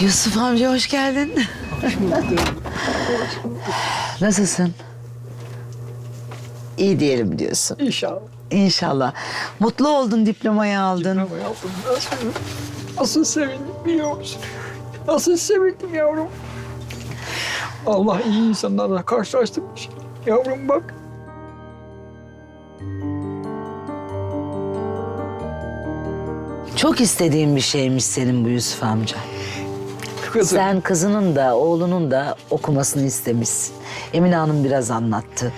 Yusuf amca hoş geldin. Nasılsın? İyi diyelim diyorsun. İnşallah. İnşallah. Mutlu oldun diplomayı aldın. Yavrum nasıl, nasıl sevindim biliyor musun? Nasıl sevindim yavrum. Allah iyi insanlarla karşılaştırmış. Yavrum bak. Çok istediğin bir şeymiş senin bu Yusuf amca. Kızım. Sen kızının da oğlunun da okumasını istemişsin. Emine Hanım biraz anlattı.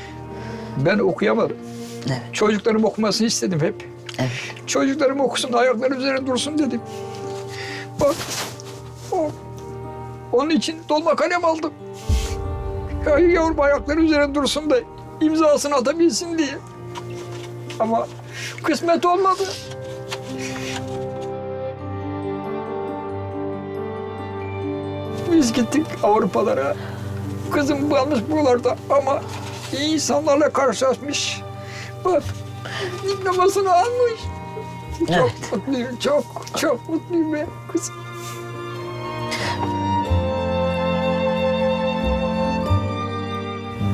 Ben okuyamadım. Evet. Çocuklarım okumasını istedim hep. Evet. Çocuklarım okusun, ayakları üzerine dursun dedim. Bak, o, onun için dolma kalem aldım. Ya yavrum ayakları üzerine dursun da imzasını atabilsin diye. Ama kısmet olmadı. Biz gittik Avrupalara. Kızım kalmış buralarda ama iyi insanlarla karşılaşmış. Bak, diplomasını almış. Çok Evet. mutluyum, çok, çok mutluyum ben kızım.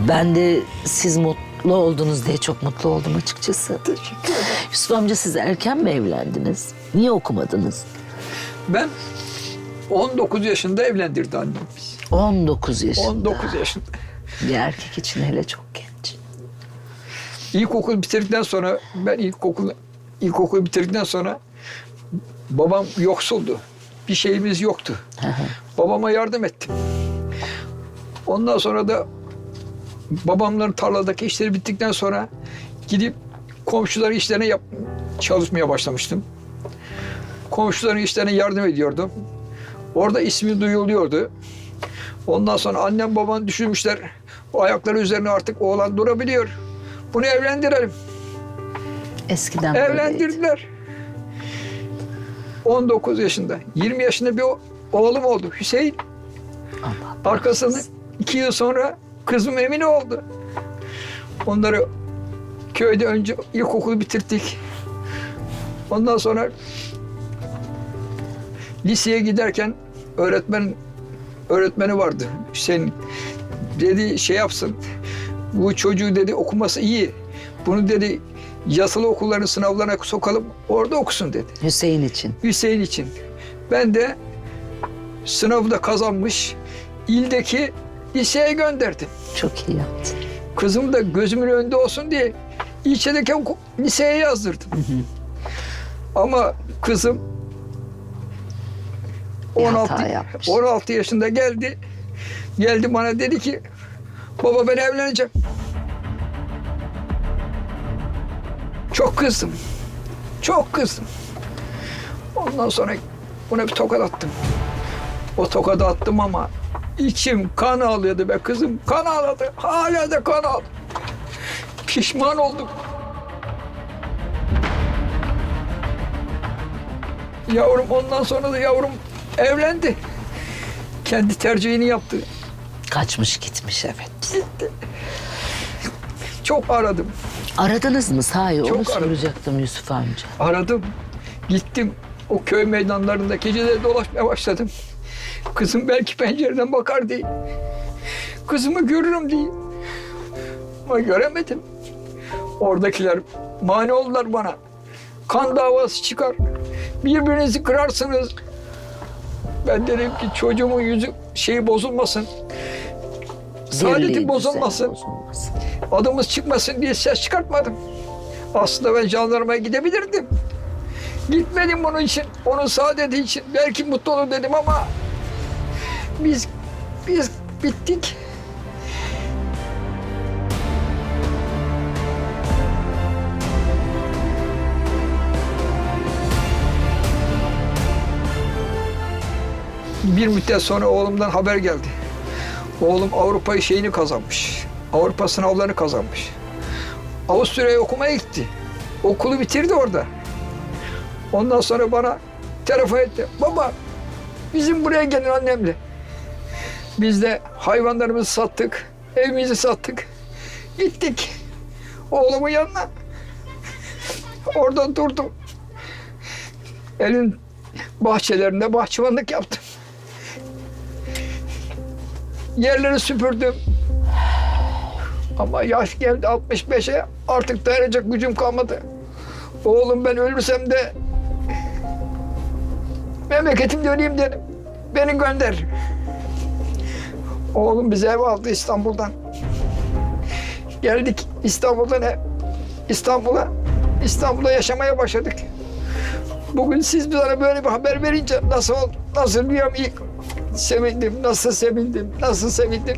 Ben de siz mutlu oldunuz diye çok mutlu oldum açıkçası. Teşekkür ederim. Yusuf amca siz erken mi evlendiniz? Niye okumadınız? Ben 19 yaşında evlendirdi annem bizi. 19 yaşında. 19 yaşında. Bir erkek için hele çok genç. İlkokul bitirdikten sonra ben ilkokul ilkokul bitirdikten sonra babam yoksuldu. Bir şeyimiz yoktu. Babama yardım ettim. Ondan sonra da babamların tarladaki işleri bittikten sonra gidip komşuların işlerine yap, çalışmaya başlamıştım. Komşuların işlerine yardım ediyordum. Orada ismi duyuluyordu. Ondan sonra annem baban düşünmüşler. O ayakları üzerine artık oğlan durabiliyor. Bunu evlendirelim. Eskiden böyleydi. Evlendirdiler. 19 yaşında. 20 yaşında bir oğlum oldu Hüseyin. Allah Arkasını iki yıl sonra kızım Emine oldu. Onları köyde önce ilkokulu bitirdik. Ondan sonra liseye giderken öğretmen öğretmeni vardı Hüseyin. Dedi şey yapsın. Bu çocuğu dedi okuması iyi. Bunu dedi yatılı okulların sınavlarına sokalım. Orada okusun dedi. Hüseyin için. Hüseyin için. Ben de sınavı da kazanmış ildeki liseye gönderdim. Çok iyi yaptın. Kızım da gözümün önünde olsun diye ilçedeki liseye yazdırdım. Ama kızım Bir 16, hata yapmış. 16 yaşında geldi. Geldi bana dedi ki baba ben evleneceğim. Çok kızdım. Çok kızdım. Ondan sonra buna bir tokat attım. O tokadı attım ama içim kan ağlıyordu be kızım. Kan ağladı. Hala da kan ağlıyor. Pişman oldum. Yavrum ondan sonra da yavrum evlendi. Kendi tercihini yaptı. Kaçmış gitmiş evet. Çok aradım. Aradınız mı sahi? Onu Çok aradım. soracaktım Yusuf amca. Aradım. Gittim. O köy meydanlarında geceleri dolaşmaya başladım. Kızım belki pencereden bakar diye. Kızımı görürüm diye. Ama göremedim. Oradakiler mani oldular bana. Kan davası çıkar. Birbirinizi kırarsınız. Ben dedim ki çocuğumun yüzü şeyi bozulmasın. Saadeti bozulmasın. bozulmasın. adımız çıkmasın diye ses çıkartmadım. Aslında ben jandarmaya gidebilirdim. Gitmedim bunun için, onun saadeti için. Belki mutlu olur dedim ama biz biz bittik. Bir müddet sonra oğlumdan haber geldi. Oğlum Avrupa şeyini kazanmış. Avrupa sınavlarını kazanmış. Avusturya'ya okumaya gitti. Okulu bitirdi orada. Ondan sonra bana telefon etti. Baba bizim buraya gelin annemle. Biz de hayvanlarımızı sattık. Evimizi sattık. Gittik. Oğlumun yanına. Orada durdum. Elin bahçelerinde bahçıvanlık yaptım. Yerleri süpürdüm. Ama yaş geldi 65'e artık dayanacak gücüm kalmadı. Oğlum ben ölürsem de memleketim döneyim dedim. Beni gönder. Oğlum bize ev aldı İstanbul'dan. Geldik İstanbul'dan ev- İstanbul'a. İstanbul'da yaşamaya başladık. Bugün siz bana böyle bir haber verince nasıl oldu? Nasıl bir ilk sevindim, nasıl sevindim, nasıl sevindim.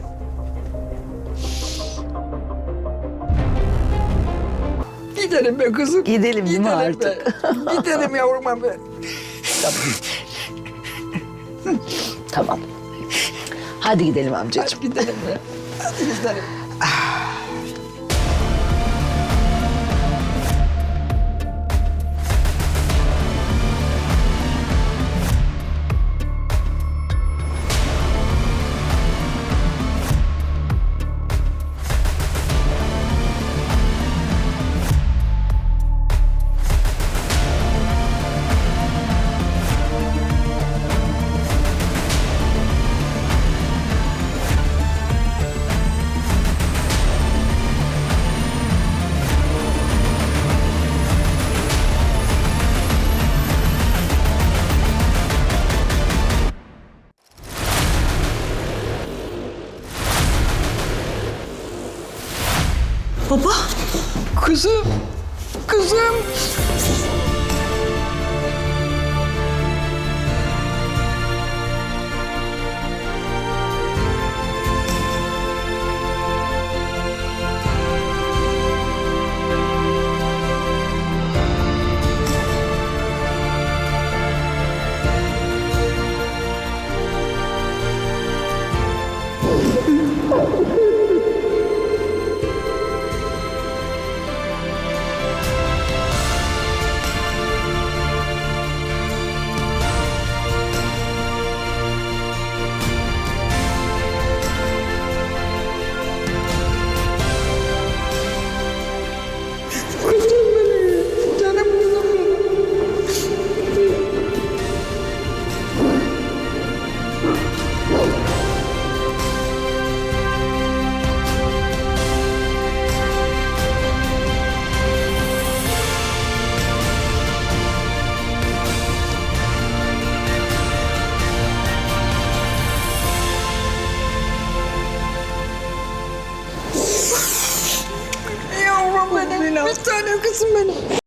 Gidelim be kızım. Gidelim değil mi Gidelim artık? Be. Gidelim yavruma be. Tamam. Hadi gidelim amcacığım. Hadi gidelim be. Hadi gidelim. Baba, Kızım. Kızım. Yavrum